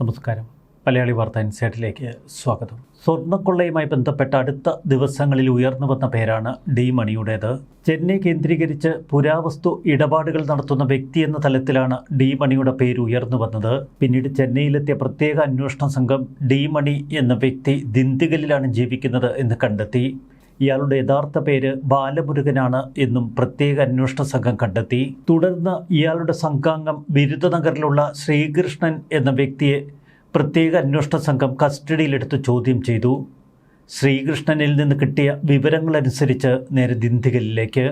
നമസ്കാരം. മലയാളി വാർത്ത ഇൻസൈറ്റിലേക്ക് സ്വാഗതം. സ്വർണക്കൊള്ളയുമായി ബന്ധപ്പെട്ട അടുത്ത ദിവസങ്ങളിൽ ഉയർന്നു വന്ന പേരാണ് ഡി മണിയുടേത്. ചെന്നൈ കേന്ദ്രീകരിച്ച് പുരാവസ്തു ഇടപാടുകൾ നടത്തുന്ന വ്യക്തി എന്ന തലത്തിലാണ് ഡി മണിയുടെ പേര് ഉയർന്നു വന്നത്. പിന്നീട് ചെന്നൈയിലെത്തിയ പ്രത്യേക അന്വേഷണ സംഘം ഡി മണി എന്ന വ്യക്തി ദിന്തിഗലിലാണ് ജീവിക്കുന്നത് എന്ന് കണ്ടെത്തി. ഇയാളുടെ യഥാർത്ഥ പേര് ബാലമുരുകനാണ് എന്നും പ്രത്യേക അന്വേഷണ സംഘം കണ്ടെത്തി. തുടർന്ന് ഇയാളുടെ സംഘാംഗം ബിരുദനഗറിലുള്ള ശ്രീകൃഷ്ണൻ എന്ന വ്യക്തിയെ പ്രത്യേക അന്വേഷണ സംഘം കസ്റ്റഡിയിലെടുത്ത് ചോദ്യം ചെയ്തു. ശ്രീകൃഷ്ണനിൽ നിന്ന് കിട്ടിയ വിവരങ്ങളനുസരിച്ച് നേരെ ദിന്തിഗലിലേക്ക്.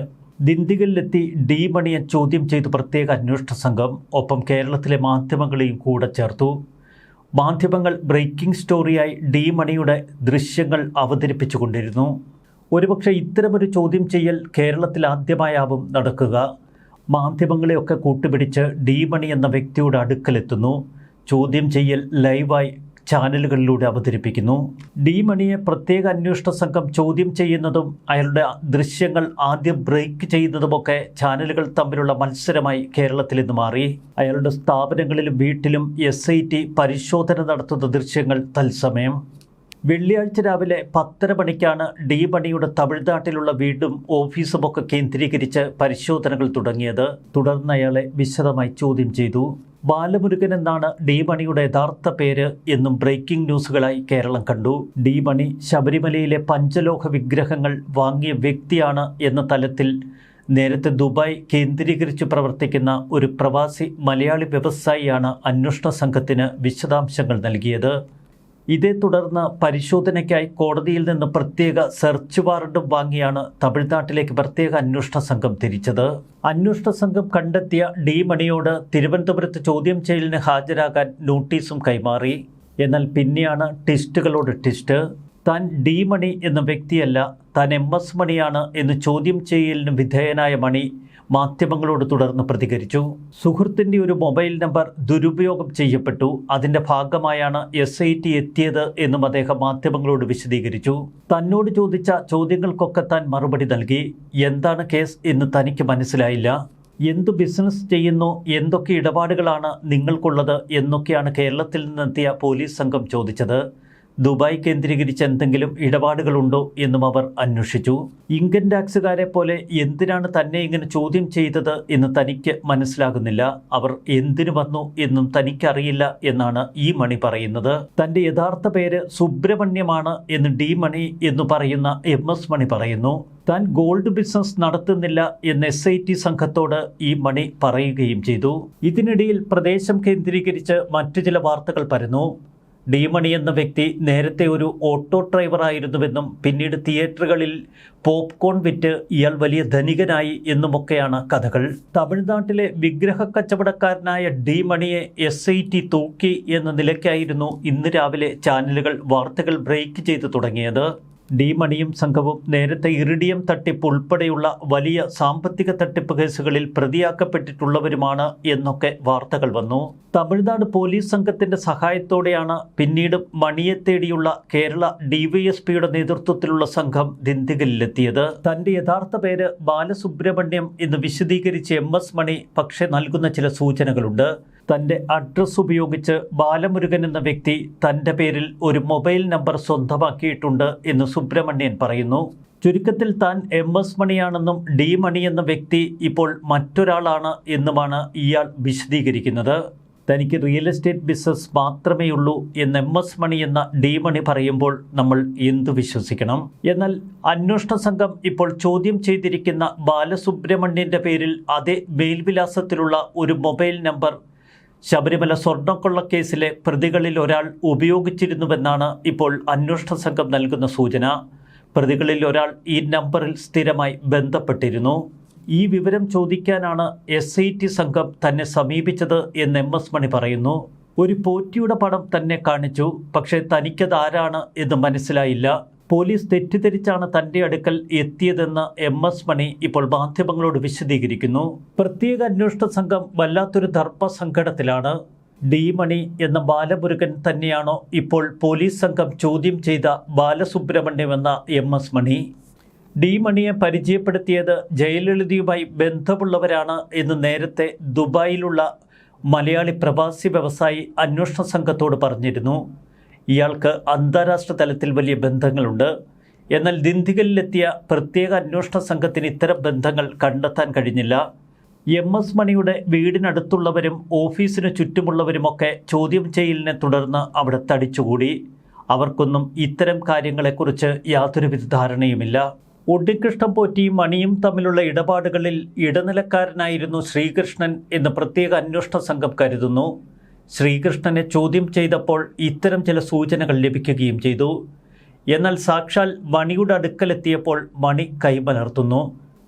ദിന്തിഗലിലെത്തി ഡി മണിയെ ചോദ്യം ചെയ്തു പ്രത്യേക അന്വേഷണ സംഘം ഒപ്പം കേരളത്തിലെ മാധ്യമങ്ങളെയും കൂടെ ചേർത്തു. മാധ്യമങ്ങൾ ബ്രേക്കിംഗ് സ്റ്റോറിയായി ഡി മണിയുടെ ദൃശ്യങ്ങൾ അവതരിപ്പിച്ചുകൊണ്ടിരുന്നു. ഒരുപക്ഷെ ഇത്തരമൊരു ചോദ്യം ചെയ്യൽ കേരളത്തിൽ ആദ്യമായാവും നടക്കുക. മാധ്യമങ്ങളെയൊക്കെ കൂട്ടുപിടിച്ച് ഡിമണി എന്ന വ്യക്തിയുടെ അടുക്കലെത്തുന്നു. ചോദ്യം ചെയ്യൽ ലൈവായി ചാനലുകളിലൂടെ അവതരിപ്പിക്കുന്നു. ഡി മണിയെ പ്രത്യേക അന്വേഷണ സംഘം ചോദ്യം ചെയ്യുന്നതും അയാളുടെ ദൃശ്യങ്ങൾ ആദ്യം ബ്രേക്ക് ചെയ്യുന്നതുമൊക്കെ ചാനലുകൾ തമ്മിലുള്ള മത്സരമായി കേരളത്തിൽ ഇന്ന് മാറി. അയാളുടെ സ്ഥാപനങ്ങളിലും വീട്ടിലും എസ് പരിശോധന നടത്തുന്ന ദൃശ്യങ്ങൾ തത്സമയം. വെള്ളിയാഴ്ച രാവിലെ പത്തര മണിക്കാണ് ഡി മണിയുടെ തമിഴ്നാട്ടിലുള്ള വീടും ഓഫീസുമൊക്കെ കേന്ദ്രീകരിച്ച് പരിശോധനകൾ തുടങ്ങിയത്. തുടർന്ന് അയാളെ വിശദമായി ചോദ്യം ചെയ്തു. ബാലമുരുകൻ എന്നാണ് ഡി മണിയുടെ യഥാർത്ഥ പേര് എന്നും ബ്രേക്കിംഗ് ന്യൂസുകളായി കേരളം കണ്ടു. ഡി മണി ശബരിമലയിലെ പഞ്ചലോഹ വിഗ്രഹങ്ങൾ വാങ്ങിയ വ്യക്തിയാണ് എന്ന തലത്തിൽ നേരത്തെ ദുബായ് കേന്ദ്രീകരിച്ച് പ്രവർത്തിക്കുന്ന ഒരു പ്രവാസി മലയാളി വ്യവസായിയാണ് അന്വേഷണ സംഘത്തിന് വിശദാംശങ്ങൾ നൽകിയത്. ഇതേ തുടർന്ന് പരിശോധനയ്ക്കായി കോടതിയിൽ നിന്ന് പ്രത്യേക സെർച്ച് വാറണ്ടും വാങ്ങിയാണ് തമിഴ്നാട്ടിലേക്ക് പ്രത്യേക അന്വേഷണ സംഘം തിരിച്ചത്. അന്വേഷണ സംഘം കണ്ടെത്തിയ ഡി മണിയോട് തിരുവനന്തപുരത്ത് ചോദ്യം ചെയ്യലിന് ഹാജരാകാൻ നോട്ടീസും കൈമാറി. എന്നാൽ പിന്നെയാണ് ടിസ്റ്റുകളോട് ടിസ്റ്റ്. താൻ ഡി മണി എന്ന വ്യക്തിയല്ല താൻ എം എസ് മണിയാണ് എന്ന് ചോദ്യം ചെയ്യലിന് വിധേയനായ മണി മാധ്യമങ്ങളോട് തുടർന്ന് പ്രതികരിച്ചു. സുഹൃത്തിന്റെ ഒരു മൊബൈൽ നമ്പർ ദുരുപയോഗം ചെയ്യപ്പെട്ടു. അതിന്റെ ഭാഗമായാണ് എസ് ഐ ടി എത്തിയത് എന്നും അദ്ദേഹം മാധ്യമങ്ങളോട് വിശദീകരിച്ചു. തന്നോട് ചോദിച്ച ചോദ്യങ്ങൾക്കൊക്കെ താൻ മറുപടി നൽകി. എന്താണ് കേസ് എന്ന് തനിക്ക് മനസ്സിലായില്ല. എന്തു ബിസിനസ് ചെയ്യുന്നു എന്തൊക്കെ ഇടപാടുകളാണ് നിങ്ങൾക്കുള്ളത് എന്നൊക്കെയാണ് കേരളത്തിൽ നിന്നെത്തിയ പോലീസ് സംഘം ചോദിച്ചത്. ദുബായ് കേന്ദ്രീകരിച്ച് എന്തെങ്കിലും ഇടപാടുകളുണ്ടോ എന്നും അവർ അന്വേഷിച്ചു. ഇൻകം ടാക്സുകാരെ പോലെ എന്തിനാണ് തന്നെ ഇങ്ങനെ ചോദ്യം ചെയ്തത് എന്ന് തനിക്ക് മനസ്സിലാകുന്നില്ല. അവർ എന്തിനു വന്നു എന്നും തനിക്കറിയില്ല എന്നാണ് ഈ മണി പറയുന്നത്. തന്റെ യഥാർത്ഥ പേര് സുബ്രഹ്മണ്യമാണ് എന്ന് ഡി മണി എന്ന് പറയുന്ന എം എസ് മണി പറയുന്നു. താൻ ഗോൾഡ് ബിസിനസ് നടത്തുന്നില്ല എന്ന് എസ് ഐ ടി സംഘത്തോട് ഈ മണി പറയുകയും ചെയ്തു. ഇതിനിടയിൽ പ്രദേശം കേന്ദ്രീകരിച്ച് മറ്റു ചില വാർത്തകൾ പരന്നു. ഡി മണി എന്ന വ്യക്തി നേരത്തെ ഒരു ഓട്ടോ ഡ്രൈവറായിരുന്നുവെന്നും പിന്നീട് തിയേറ്ററുകളിൽ പോപ്കോൺ വിറ്റ് ഇയാൾ വലിയ ധനികനായി എന്നുമൊക്കെയാണ് കഥകൾ. തമിഴ്നാട്ടിലെ വിഗ്രഹ കച്ചവടക്കാരനായ ഡി മണിയെ എസ് ഐ ടി തൂക്കി എന്ന നിലയ്ക്കായിരുന്നു ഇന്ന് രാവിലെ ചാനലുകൾ വാർത്തകൾ ബ്രേക്ക് ചെയ്തു തുടങ്ങിയത്. ഡി മണിയും സംഘവും നേരത്തെ ഇറിഡിയം തട്ടിപ്പ് ഉൾപ്പെടെയുള്ള വലിയ സാമ്പത്തിക തട്ടിപ്പ് കേസുകളിൽ പ്രതിയാക്കപ്പെട്ടിട്ടുള്ളവരുമാണ് എന്നൊക്കെ വാർത്തകൾ വന്നു. തമിഴ്നാട് പോലീസ് സംഘത്തിന്റെ സഹായത്തോടെയാണ് പിന്നീട് മണിയെ തേടിയുള്ള കേരള ഡിവൈഎസ്പിയുടെ നേതൃത്വത്തിലുള്ള സംഘം ദിന്തിഗലിലെത്തിയത് തന്റെ യഥാർത്ഥ പേര് ബാലസുബ്രഹ്മണ്യം എന്ന് വിശദീകരിച്ച് എം എസ് മണി പക്ഷെ നൽകുന്ന ചില സൂചനകളുണ്ട്. തന്റെ അഡ്രസ്സ് ഉപയോഗിച്ച് ബാലമുരുകൻ എന്ന വ്യക്തി തന്റെ പേരിൽ ഒരു മൊബൈൽ നമ്പർ സ്വന്തമാക്കിയിട്ടുണ്ട് എന്ന് സുബ്രഹ്മണ്യൻ പറയുന്നു. ചുരുക്കത്തിൽ താൻ എം എസ് മണിയാണെന്നും ഡി മണി എന്ന വ്യക്തി ഇപ്പോൾ മറ്റൊരാളാണ് എന്നുമാണ് ഇയാൾ വിശദീകരിക്കുന്നത്. തനിക്ക് റിയൽ എസ്റ്റേറ്റ് ബിസിനസ് മാത്രമേ ഉള്ളൂ എന്ന് എം എസ് മണി എന്ന ഡി മണി പറയുമ്പോൾ നമ്മൾ എന്തു വിശ്വസിക്കണം? എന്നാൽ അന്വേഷണ സംഘം ഇപ്പോൾ ചോദ്യം ചെയ്തിരിക്കുന്ന ബാലസുബ്രഹ്മണ്യന്റെ പേരിൽ അതേ മേൽവിലാസത്തിലുള്ള ഒരു മൊബൈൽ നമ്പർ ശബരിമല സ്വർണക്കൊള്ളക്കേസിലെ പ്രതികളിൽ ഒരാൾ ഉപയോഗിച്ചിരുന്നുവെന്നാണ് ഇപ്പോൾ അന്വേഷണ സംഘം നൽകുന്ന സൂചന. പ്രതികളിൽ ഒരാൾ ഈ നമ്പറിൽ സ്ഥിരമായി ബന്ധപ്പെട്ടിരുന്നു. ഈ വിവരം ചോദിക്കാനാണ് എസ് ഐ ടി സംഘം തന്നെ സമീപിച്ചത് എന്ന് എം എസ് മണി പറയുന്നു. ഒരു പോറ്റിയുടെ പടം തന്നെ കാണിച്ചു പക്ഷേ തനിക്കത് ആരാണ് എന്ന് മനസ്സിലായില്ല. പോലീസ് തെറ്റിദ്ധരിച്ചാണ് തന്റെ അടുക്കൽ എത്തിയതെന്ന് എം എസ് മണി ഇപ്പോൾ മാധ്യമങ്ങളോട് വിശദീകരിക്കുന്നു. പ്രത്യേക അന്വേഷണ സംഘം വല്ലാത്തൊരു ധർമ്മസങ്കടത്തിലാണ് ഡി മണി എന്ന ബാലമുരുകൻ തന്നെയാണോ ഇപ്പോൾ പോലീസ് സംഘം ചോദ്യം ചെയ്ത ബാലസുബ്രഹ്മണ്യം എന്ന എം എസ് മണി. ഡി മണിയെ പരിചയപ്പെടുത്തിയത് ജയലളിതയുമായി ബന്ധമുള്ളവരാണ് എന്ന് നേരത്തെ ദുബായിലുള്ള മലയാളി പ്രവാസി വ്യവസായി അന്വേഷണ സംഘത്തോട് പറഞ്ഞിരുന്നു. ഇയാൾക്ക് അന്താരാഷ്ട്ര തലത്തിൽ വലിയ ബന്ധങ്ങളുണ്ട്. എന്നാൽ ദിന്ദിഗലിലെത്തിയ പ്രത്യേക അന്വേഷണ സംഘത്തിന് ഇത്തരം ബന്ധങ്ങൾ കണ്ടെത്താൻ കഴിഞ്ഞില്ല. എം എസ് മണിയുടെ വീടിനടുത്തുള്ളവരും ഓഫീസിന് ചുറ്റുമുള്ളവരുമൊക്കെ ചോദ്യം ചെയ്യലിനെ തുടർന്ന് അവിടെ തടിച്ചുകൂടി. അവർക്കൊന്നും ഇത്തരം കാര്യങ്ങളെക്കുറിച്ച് യാതൊരുവിധ ധാരണയുമില്ല ഉണ്ണികൃഷ്ണൻ പോറ്റിയും മണിയും തമ്മിലുള്ള ഇടപാടുകളിൽ ഇടനിലക്കാരനായിരുന്നു ശ്രീകൃഷ്ണൻ എന്ന് പ്രത്യേക അന്വേഷണ സംഘം കരുതുന്നു. ശ്രീകൃഷ്ണനെ ചോദ്യം ചെയ്തപ്പോൾ ഇത്തരം ചില സൂചനകൾ ലഭിക്കുകയും ചെയ്തു. എന്നാൽ സാക്ഷാൽ മണിയുടെ അടുക്കലെത്തിയപ്പോൾ മണി കൈമലർത്തുന്നു.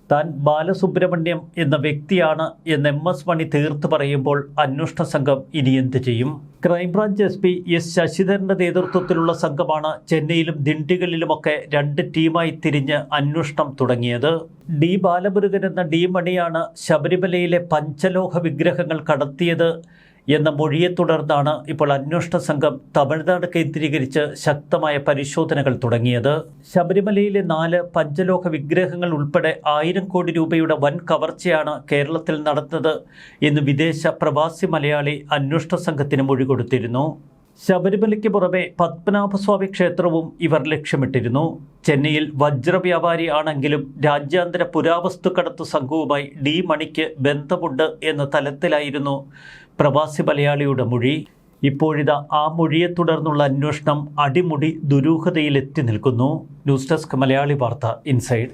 താൻ ബാലസുബ്രഹ്മണ്യം എന്ന വ്യക്തിയാണ് എന്ന് എം എസ് മണി തീർത്ത് പറയുമ്പോൾ അന്വേഷണ സംഘം ഇനി എന്ത് ചെയ്യും? Crime branch S P S ശശിധരന്റെ നേതൃത്വത്തിലുള്ള സംഘമാണ് ചെന്നൈയിലും ദിണ്ടിഗലിലുമൊക്കെ രണ്ട് ടീമായി തിരിഞ്ഞ് അന്വേഷണം തുടങ്ങിയത്. ഡി ബാലമുരുകൻ എന്ന ഡി മണിയാണ് ശബരിമലയിലെ പഞ്ചലോഹ വിഗ്രഹങ്ങൾ കടത്തിയത്. എന്ന മൊഴിയെ തുടർന്നാണ് ഇപ്പോൾ അന്വേഷണ സംഘം തമിഴ്നാട് കേന്ദ്രീകരിച്ച് ശക്തമായ പരിശോധനകൾ തുടങ്ങിയത്. ശബരിമലയിലെ നാല് പഞ്ചലോക വിഗ്രഹങ്ങൾ ഉൾപ്പെടെ ആയിരം കോടി രൂപയുടെ വൻ കവർച്ചയാണ് കേരളത്തിൽ നടന്നത് എന്ന് വിദേശ പ്രവാസി മലയാളി അന്വേഷണ സംഘത്തിന് മൊഴി കൊടുത്തിരുന്നു. ശബരിമലയ്ക്ക് പുറമെ പത്മനാഭസ്വാമി ക്ഷേത്രവും ഇവർ ലക്ഷ്യമിട്ടിരുന്നു. ചെന്നൈയിൽ വജ്രവ്യാപാരി ആണെങ്കിലും രാജ്യാന്തര പുരാവസ്തു കടത്തു സംഘവുമായി ഡി മണിക്ക് ബന്ധമുണ്ട് എന്ന തലത്തിലായിരുന്നു പ്രവാസി മലയാളിയുടെ മൊഴി. ഇപ്പോഴിതാ ആ മൊഴിയെ തുടർന്നുള്ള അന്വേഷണം അടിമുടി ദുരൂഹതയിലെത്തി നിൽക്കുന്നു. ന്യൂസ് ഡെസ്ക് മലയാളി വാർത്ത ഇൻസൈഡ്.